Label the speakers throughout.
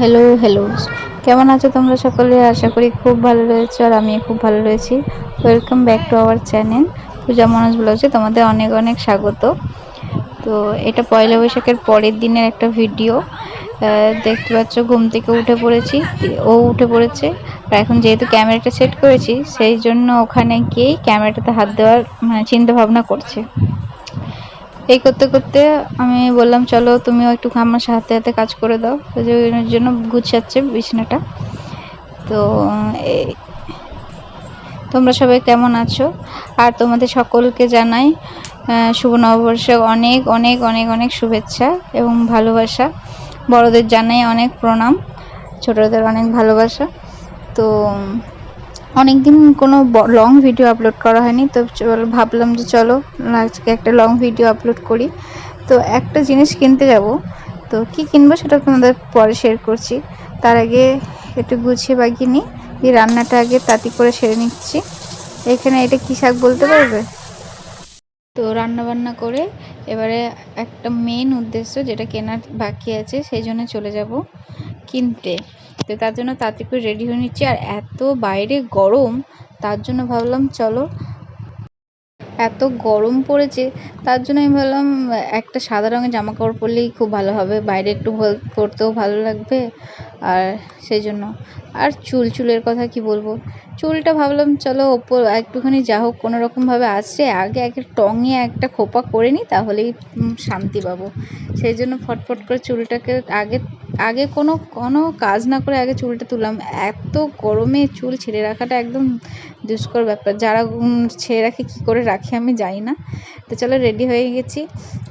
Speaker 1: Hello hello কেমন আছো তোমরা সকলে? আশা করি খুব ভালো রয়েছে আর আমি খুব ভালো রয়েছি। Welcome back to our channel Pooja Manoj ব্লগে তোমাদের অনেক অনেক স্বাগত। তো এটা পয়লা বৈশাখের পরের দিনের একটা ভিডিও দেখতে পাচ্ছ ঘুম থেকে উঠে পড়েছি, ও উঠে পড়েছে। এখন যেহেতু ক্যামেরাটা সেট করেছি, সেই জন্য ওখানে গিয়েই ক্যামেরাটাতে হাত দেওয়ার মানে চিন্তা ভাবনা করছে। এই করতে করতে আমি বললাম, চলো তুমিও একটু আমার সাথে হাতে কাজ করে দাও। ওই জন্য গুছাচ্ছে বিছানাটা। তো তোমরা সবাই কেমন আছো? আর তোমাদের সকলকে জানাই শুভ নববর্ষে অনেক অনেক অনেক অনেক শুভেচ্ছা এবং ভালোবাসা। বড়দের জানাই অনেক প্রণাম, ছোটদের অনেক ভালোবাসা। তো অনেক দিন কোনো লং ভিডিও আপলোড করা হয়নি, তো ভাবলাম যে চলো, আজকে একটা লং ভিডিও আপলোড করি। তো একটা জিনিস কিনতে যাব। তো কি কিনবো সেটা তোমাদের পরে শেয়ার করছি। তার আগে একটু গুছিয়ে বাগিয়ে নিই। দিয়ে রান্নাটা আগে তাঁতি করে সেরে নিচ্ছি। এখানে এটা কী শাক বলতে পারবে? তো রান্না বান্না করে এবারে একটা মেন উদ্দেশ্য যেটা কেনার বাকি আছে, সেই জন্য চলে যাব কিনতে। তো তার জন্য তাড়াতাড়ি করে রেডি হয়ে নিচ্ছি। আর এত বাইরে গরম, তার জন্য ভাবলাম চলো, এত গরম পড়েছে, তার জন্য আমি ভাবলাম, একটা সাদা রঙের জামা কাপড় পরলেই খুব ভালো হবে, বাইরে একটু পরতেও ভালো লাগবে। আর সেই জন্য, আর চুল, চুলের কথা কি বলব? চুলটা ভাবলাম চলো ওপর, একটুখানি যা হোক, কোনো রকমভাবে আসছে, আগে আগে টঙে একটা খোপা করে নিই তাহলেই শান্তি পাবো। সেই জন্য ফটফট করে চুলটাকে আগে আগে কোনো কোনো কাজ না করে আগে চুলটা তুললাম। এত গরমে চুল ছেড়ে রাখাটা একদম দুষ্কর ব্যাপার। যারা ছেড়ে রাখে কী করে রাখে আমি জানি না। তো চলো রেডি হয়ে গেছি।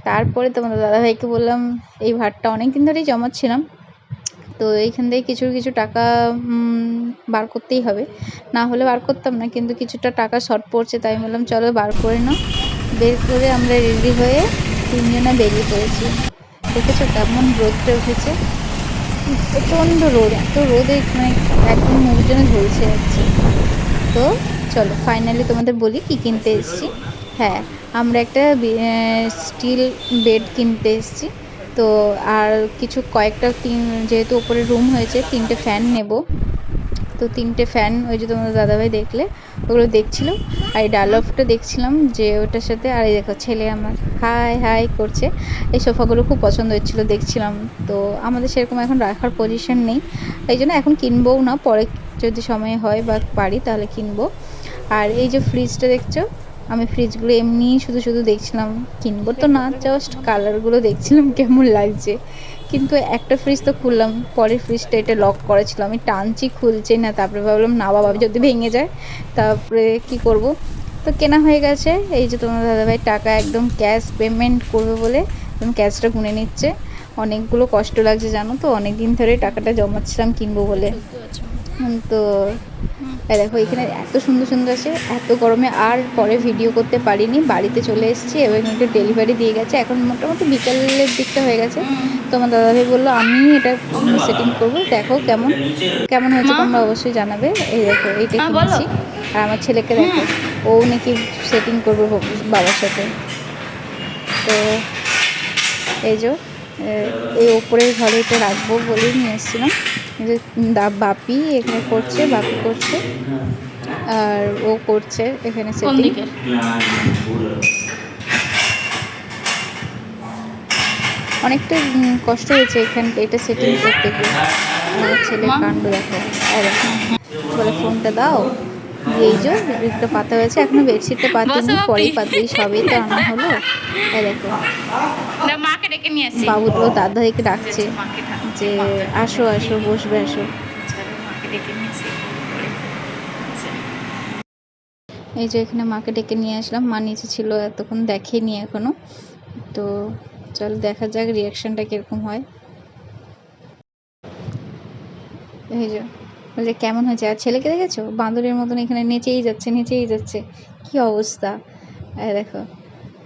Speaker 1: তারপরে তোমাদের দাদাভাইকে বললাম, এই ভাতটা অনেক দিন ধরেই জমাচ্ছিলাম। তো এইখান থেকে কিছু কিছু টাকা বার করতেই হবে। না হলে বার করতাম না, কিন্তু কিছুটা টাকা শর্ট পড়ছে, তাই বললাম, চলো বার করে নাও। বের করে আমরা রেডি হয়ে তিনজনে বেরিয়ে পড়েছি। দেখেছ কেমন রোদটা উঠেছে? প্রচণ্ড রোদ, এত রোদে মানে একদম মুখ জন্য ঝলসে যাচ্ছে। তো চলো ফাইনালি তোমাদের বলি কি কিনতে এসেছি। হ্যাঁ আমরা একটা স্টিল বেড কিনতে এসেছি। তো আর কিছু কয়েকটা তিন, যেহেতু ওপরে রুম হয়েছে, তিনটে ফ্যান নেব। তো তিনটে ফ্যান ওই যে তোমাদের দাদাভাই দেখলে, ওগুলো দেখছিল। আর এই ডালফটা দেখছিলাম যে ওটার সাথে, আর এই দেখো ছেলে আমার হাই হাই করছে। এই সোফাগুলো খুব পছন্দ হচ্ছিল, দেখছিলাম। তো আমাদের সেরকম এখন রাখার পজিশন নেই। এই জন্য এখন কিনবও না, পরে যদি সময় হয় বা পারি তাহলে কিনবো। আর এই যে ফ্রিজটা দেখছ, আমি ফ্রিজগুলো এমনি শুধু শুধু দেখছিলাম। কিনবো তো না জাস্ট কালারগুলো দেখছিলাম, কেমন লাগছে। কিন্তু একটা ফ্রিজ তো খুললাম পরের ফ্রিজটা এটা লক করেছিল আমি টানছি খুলছি না তারপরে ভাবলাম না বাবা যদি ভেঙে যায় তারপরে কি করব? তো কেনা হয়ে গেছে এই যে তোমার দাদাভাই টাকা একদম ক্যাশ পেমেন্ট করবে বলে একদম ক্যাশটা গুনে নিচ্ছে। অনেকগুলো কষ্ট লাগছে জানো তো? অনেক দিন ধরে টাকাটা জমাচ্ছিলাম কিনবো বলে। তো দেখো এখানে এত সুন্দর সুন্দর আছে এত গরমে আর পরে ভিডিও করতে পারিনি। বাড়িতে চলে এসেছি এবং একটু ডেলিভারি দিয়ে গেছে। এখন মোটামুটি বিকেলের দিকটা হয়ে গেছে। তোমার দাদাভাই বলল আমি এটা সেটিং করব। দেখো কেমন কেমন হয়েছে তোমরা অবশ্যই জানাবে। এই দেখো এইটা
Speaker 2: হ্যাঁ,
Speaker 1: কিনেছি। আর আমার ছেলেকে দেখো ও নাকি সেটিং করবে বাবার সাথে। তো এই যে এই ওপরের ঘরে এটা রাখব বলেই নিয়ে এসেছিলাম। যে বাপি এখানে করছে বাপি করছে। আর ও করছে এখানে সেটিং অনেকটা কষ্ট হয়েছে এখান এটা সেটিং করতে গিয়ে। আমার ছেলে কাণ্ড দেখো। বলে ফোনটা দাও। এই যে একটা পাতা হয়েছে এখনও বেডশিটটা পাতিনি পরেই পাতি সবই তো আনা হলো। এই দেখো।
Speaker 2: মাকে ডেকে নিয়ে আসি।
Speaker 1: বাবু তো দাদাইকে ডাকছে যে আসো আসো বসবে আসো। এই যে এখানে মাকে ডেকে নিয়ে আসলাম। মা নিচে ছিল এতক্ষণ দেখেনি এখনও। তো চল দেখা যাক রিয়াকশনটা কীরকম হয়। এই যে বলছে কেমন হয়েছে? আর ছেলেকে দেখেছ? বান্দরের মতন এখানে নেচেই যাচ্ছে নেচেই যাচ্ছে। কি অবস্থা? আর দেখো।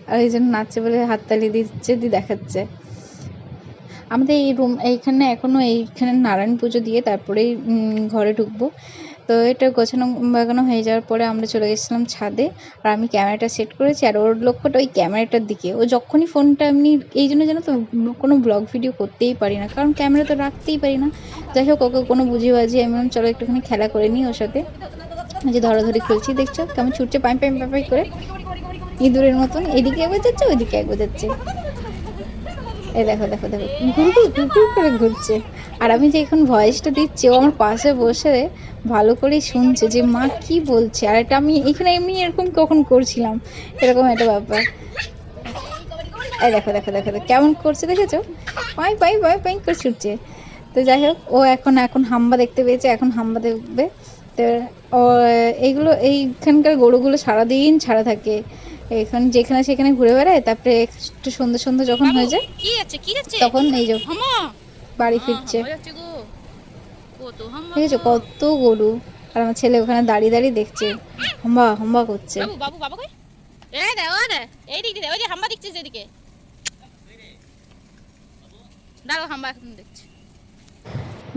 Speaker 1: আর এই জন্য নাচছে বলে হাততালি দিচ্ছে দিয়ে দেখাচ্ছে। আমাদের এই রুম, এইখানে এখনও এইখানে নারায়ণ পুজো দিয়ে তারপরেই ঘরে ঢুকবো। তো এটা গোছানো বাগানো হয়ে যাওয়ার পরে আমরা চলে গেছিলাম ছাদে। আর আমি ক্যামেরাটা সেট করেছি আর ওর লক্ষ্যটা ওই ক্যামেরাটার দিকে। ও যখনই ফোনটা এমনি, এই জন্য জানো তো কোনো ব্লগ ভিডিও করতেই পারি না। কারণ ক্যামেরা তো রাখতেই পারি না। যাই হোক, ওকে কোনো বুঝি বাজি, আমি চলো একটুখানি খেলা করে নিই ওর সাথে। যে ধরাধরি খেলছি, দেখছ? কেমন ছুটছে পাই পাই পাই করে ইঁদুরের মতন। এদিকে একবার যাচ্ছে, ওইদিকে একবার যাচ্ছে। এই দেখো দেখো দেখো। ঘুর করে ঘুরছে। আর আমি যে এখন ভয়েসটা দিচ্ছি ও আমার পাশে বসে ভালো করেই শুনছে যে মা কি বলছে? আর এটা আমি এখানে এমনি এরকম কখন করছিলাম? এরকম একটা ব্যাপার। এই দেখো দেখো দেখো দেখো কেমন করছে দেখেছ? পাই পাই পাই পাই করে ছুটছে। তো যাই হোক ও এখন এখন হাম্বা দেখতে পেয়েছে এখন হাম্বা দেখবে। তো ও এইগুলো এইখানকার গরুগুলো সারাদিন ছাড়া থাকে। এখন যেখানে সেখানে ঘুরে বেড়ায় তারপরে একটু সন্ধ্যে সন্ধ্যে যখন হয়ে যায় তখন এই যে বাড়ি ফিরছে।
Speaker 2: কত
Speaker 1: ঠিক আছে কত গরু। আর আমার ছেলে ওখানে দাঁড়িয়ে দাঁড়িয়ে দেখছে। হম্বা হম্বা করছে।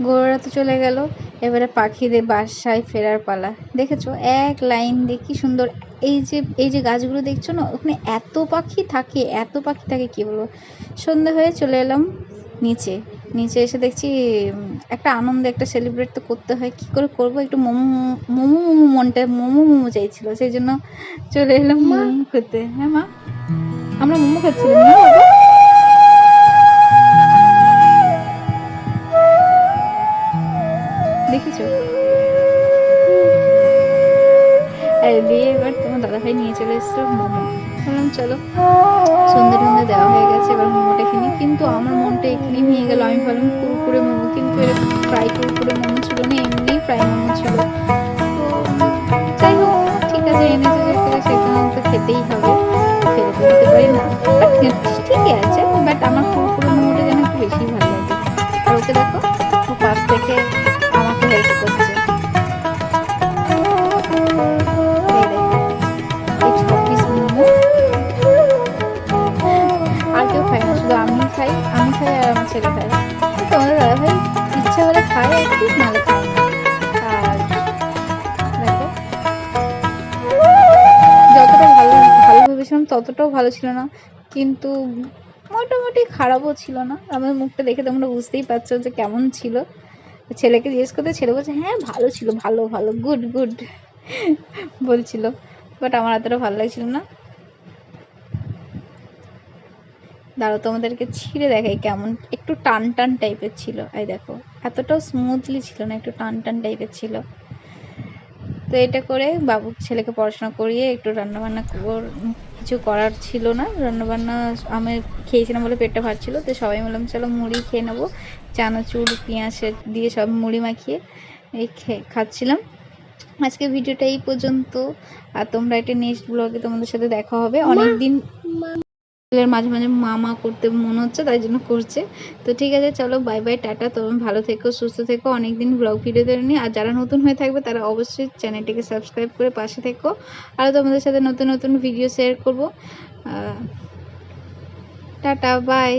Speaker 1: গরুরা তো চলে গেল। এবারে পাখিদের বাসায় ফেরার পালা। দেখেছ? এক লাইন দিয়ে কি সুন্দর। এই যে এই যে গাছগুলো দেখছ না ওখানে এত পাখি থাকে এত পাখি থাকে কি বলব? সন্ধে হয়ে চলে এলাম নিচে। নিচে এসে দেখছি একটা আনন্দ একটা সেলিব্রেট তো করতে হয়। কি করে করব? একটু মোমো মোমো মোমো মনটা মোমো মোমো চাইছিল। সেই জন্য চলে এলাম মোমো খেতে। হ্যাঁ মা? আমরা মোমো খাচ্ছিলাম। না দেখেছ? আর দিয়ে এবার তোমার দাদাভাই নিয়ে চলে এসেছিল মোমো। বললাম চলো। দেওয়া হয়ে গেছে এবার মোমোটা কিনি কিন্তু আমার মনটা এখানে নিয়ে গেল। আমি ভাবলাম কুরকুরে মোমো কিন্তু এরকম ফ্রাই কুরকুরে মোমো ছিল না এমনি ফ্রাই মোমো ছিল। তো ঠিক আছে এনেছে সেখানে তো খেতেই হবে। দিতে পারি না। ঠিকই আছে। আমি খাই আর আমার ছেলে খায়। তোমাদের ইচ্ছা হলে খায় খায় আর যতটা ভালো ভালো ভেবেছিলাম ততটাও ভালো ছিল না। কিন্তু মোটামুটি খারাপও ছিল না। আমার মুখটা দেখে তোমরা বুঝতেই পারছ যে কেমন ছিল। ছেলেকে জিজ্ঞেস করতে ছেলে বলছে হ্যাঁ ভালো ছিল, ভালো ভালো গুড গুড বলছিল। বাট আমার এতটা ভালো লাগছিল না। দাঁড়াও তোমাদেরকে ছিঁড়ে দেখাই কেমন। একটু টান টান টাইপের ছিল। এই দেখো এতটাও স্মুথলি ছিল না একটু টান টান টাইপের ছিল। তো এটা করে বাবু ছেলেকে পড়াশোনা করিয়ে একটু রান্নাবান্না কর- কিছু করার ছিল না। রান্নাবান্না আমি খেয়েছিলাম বলে পেটটা ভাত ছিল তো সবাই বললাম চলো মুড়ি খেয়ে নেব। চানাচুর পেঁয়াজ দিয়ে সব মুড়ি মাখিয়ে এই খে- খাচ্ছিলাম। আজকে ভিডিওটা এই পর্যন্ত। আর তোমরা এটা নেক্সট ব্লগে তোমাদের সাথে দেখা হবে। অনেক ছেলের মাঝে মাঝে মামা করতে মনে হচ্ছে, তাই জন্য করছে। তো ঠিক আছে, চলো বাই বাই টাটা। তুমি ভালো থেকো, সুস্থ থেকো। অনেকদিন ব্লগ ভিডিও নিই আর যারা নতুন হয়ে থাকবে, তারা অবশ্যই চ্যানেলটিকে সাবস্ক্রাইব করে পাশে থেকো। আর তোমাদের সাথে নতুন নতুন ভিডিও শেয়ার করব। টাটা বাই